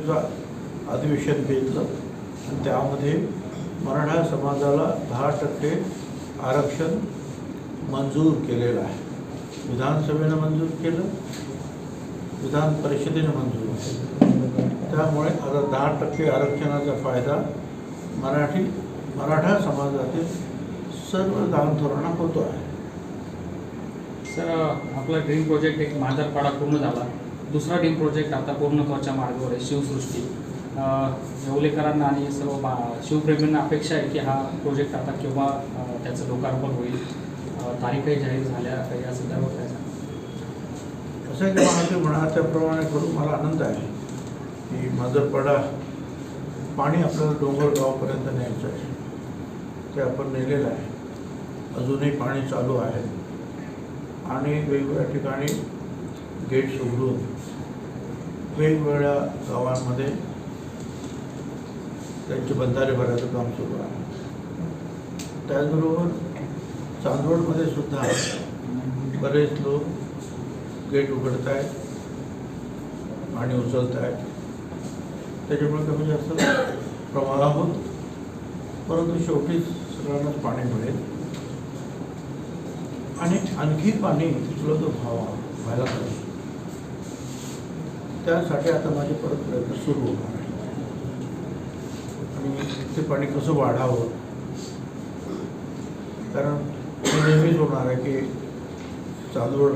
दिवसाचं अधिवेशन घेतलं. आणि त्यामध्ये मराठा समाजाला दहा टक्के आरक्षण मंजूर केलेलं आहे. विधानसभेनं मंजूर केलं. विधान परिषदेनं मंजूर केलं. त्यामुळे आता दहा टक्के आरक्षणाचा फायदा मराठी मराठा समाजातील सर्व दानधोरणा होतो आहे. सर आपला ड्रीम प्रोजेक्ट एक मांजरपाडा पूर्ण झाला. दुसरा डीम प्रोजेक्ट आता पूर्णत्वाच्या मार्गावर आहे शिवसृष्टी. येवलेकरांना आणि सर्व बा शिवप्रेमींना अपेक्षा आहे की हा प्रोजेक्ट आता केव्हा त्याचं लोकार्पण होईल. तारीखही जाहीर झाल्या या संदर्भात काय सांगा की महादेव म्हणा त्याप्रमाणे करून मला आनंद आहे की माजरपाडा पाणी आपल्याला डोंगर गावापर्यंत न्यायचं आहे. ते आपण नेलेलं आहे. अजूनही पाणी चालू आहे. आणि वेगवेगळ्या ठिकाणी गेट्स उघडून वेगवेगळ्या गावांमध्ये त्यांचे बंधारे भरायचं काम सुरू आहे. त्याचबरोबर चांदवडमध्ये सुद्धा बरेच लोक गेट उघडत आहेत पाणी उचलत आहेत. त्याच्यामुळे कमी जास्त प्रवाह होत परंतु शेवटी सगळ्यांनाच पाणी मिळेल. आणि आणखी पाणी उपलब्ध व्हावा व्हायला पाहिजे. त्यासाठी आता माझे परत प्रयत्न सुरू होणार आहे आणि ते पाणी कसं वाढावं? कारण हे नेहमीच होणार आहे की चांदवड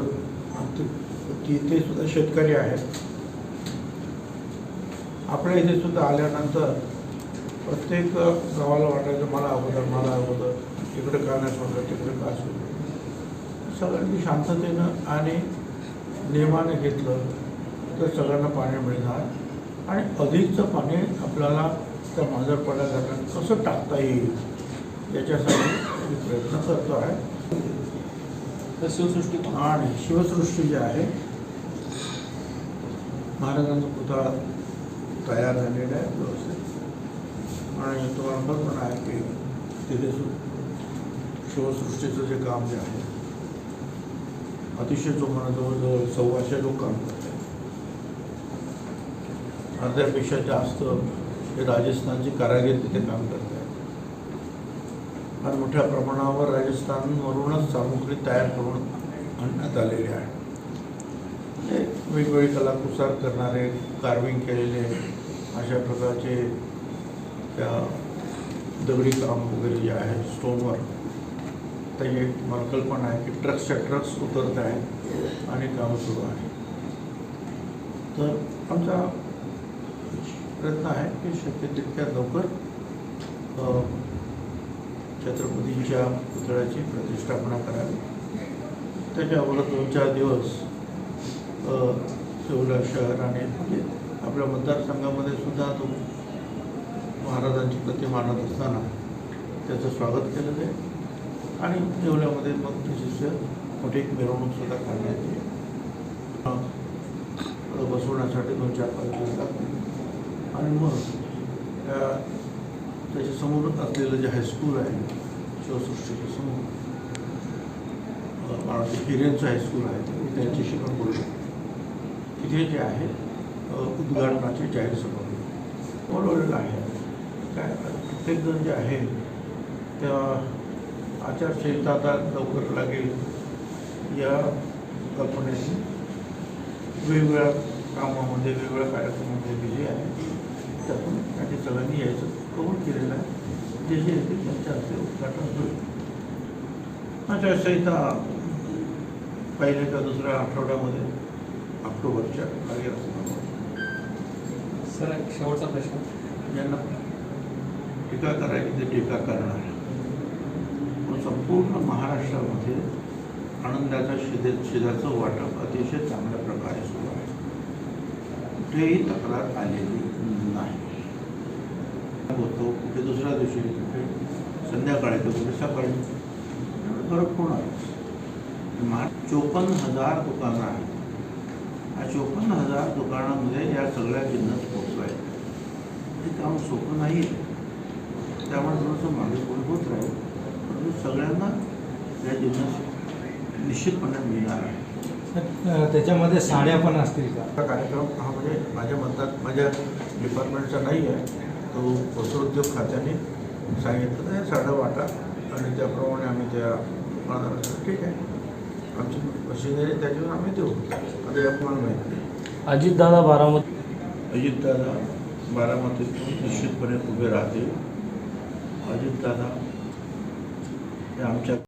तिथे सुद्धा शेतकरी आहेत. आपल्या इथे सुद्धा आल्यानंतर प्रत्येक गावाला वाटायचं मला अगोदर मला अगोदर तिकडे का नाही सोडलं तिकडे का सोडलं? सगळ्यांनी शांततेनं आणि नियमाने घेतलं. तर सगळ्यांना पाणी मिळणार आणि अधिकचं पाणी आपल्याला त्या मांजरपाड्या धरणात कसं टाकता येईल याच्यासाठी मी प्रयत्न करतो आहे. तर शिवसृष्टी आणि शिवसृष्टी जी आहे महाराजांचा पुतळा तयार झालेला आहे व्यवस्थित. आणि तुम्हाला कल्पना आहे की तिथे सु शिवसृष्टीचं जे काम जे आहे अतिशय जोमानं जवळजवळ सव्वाशे लोक काम करत आहेत अर्ध्यापेक्षा जास्त हे राजस्थानचे कारागीर तिथे काम करत आहेत. फार मोठ्या प्रमाणावर राजस्थानवरूनच सामुग्री तयार करून आणण्यात आलेली आहे. हे वेगवेगळी कलाकुसार करणारे कार्विंग केलेले अशा प्रकारचे त्या दगडी काम वगैरे जे आहे स्टोनवर त्याची एक मला कल्पना आहे की ट्रक्सच्या ट्रक्स उतरत आहेत आणि काम सुरू आहे. तर आमचा प्रयत्न आहे की शक्य तितक्या लवकर छत्रपतींच्या पुतळ्याची प्रतिष्ठापना करावी. त्याच्यावर दोन चार दिवस अ, शहर आणि म्हणजे आपल्या मतदारसंघामध्ये सुद्धा तो महाराजांची प्रतिमा आणत असताना त्याचं स्वागत केलं जाईल आणि जेवल्यामध्ये मग विशिष्ट मोठी एक मिरवणूक काढण्यात येईल बसवण्यासाठी दोन चार पाच दिवस लागतील. आणि मग त्या असलेलं जे हायस्कूल आहे शिवसृष्टीच्या समोर अ, हिरेंचं हायस्कूल आहे त्यांच्याशी पण बोलू बोलतो तिथे जे आहे उद्घाटनाचे उद्घाटनाची जाहीर सभा. बोलवलेलं आहे. काय प्रत्येकजण जे आहे त्या आचारसंहिता आता लवकर लागेल. या कल्पनेशी वेगवेगळ्या कामामध्ये वेगवेगळ्या कार्यक्रमामध्ये बिझी आहे. त्यातून त्यांनी सगळ्यांनी यायचं कबूल केलेलं आहे. जे जे येतील त्यांच्या हस्ते उद्घाटन होईल. आचारसंहिता पहिल्या का दुसऱ्या आठवड्यामध्ये ऑक्टोबरच्या खाली असणार सर शेवटचा प्रश्न. ज्यांना टीका करायची ते टीका करणार पण संपूर्ण महाराष्ट्रामध्ये आनंदाच्या शिदे शिदाचं वाटप अतिशय चांगल्या प्रकारे सुरू आहे. कुठेही तक्रार आलेली नाही. होतो कुठे दुसऱ्या दिवशी कुठे संध्याकाळी तर कुठे सकाळी एवढं फरक होणार महा चोपन्न हजार दुकानं आहेत. या चोपन्न हजार दुकानामध्ये या सगळ्या जिन्नस पोहोचवाय हे काम सोपं नाही आहे. त्यामुळे थोडंसं मागे पुढे होत राहील. परंतु सगळ्यांना या जिन्नस निश्चितपणे मिळणार आहे. त्याच्यामध्ये साड्या पण असतील का? कार्यक्रम हा म्हणजे माझ्या मतात माझ्या डिपार्टमेंटचा नाही आहे तो वस्त्रोद्योग खात्याने सांगितलं तर साडा वाटा आणि त्याप्रमाणे आम्ही त्या ठीक आहे. आमची मशिनरी त्याच्यावर आम्ही देऊ. आता या मला माहिती अजितदादा बारामती अजितदादा बारामतीतून निश्चितपणे उभे राहतील. अजितदादा हे आमच्या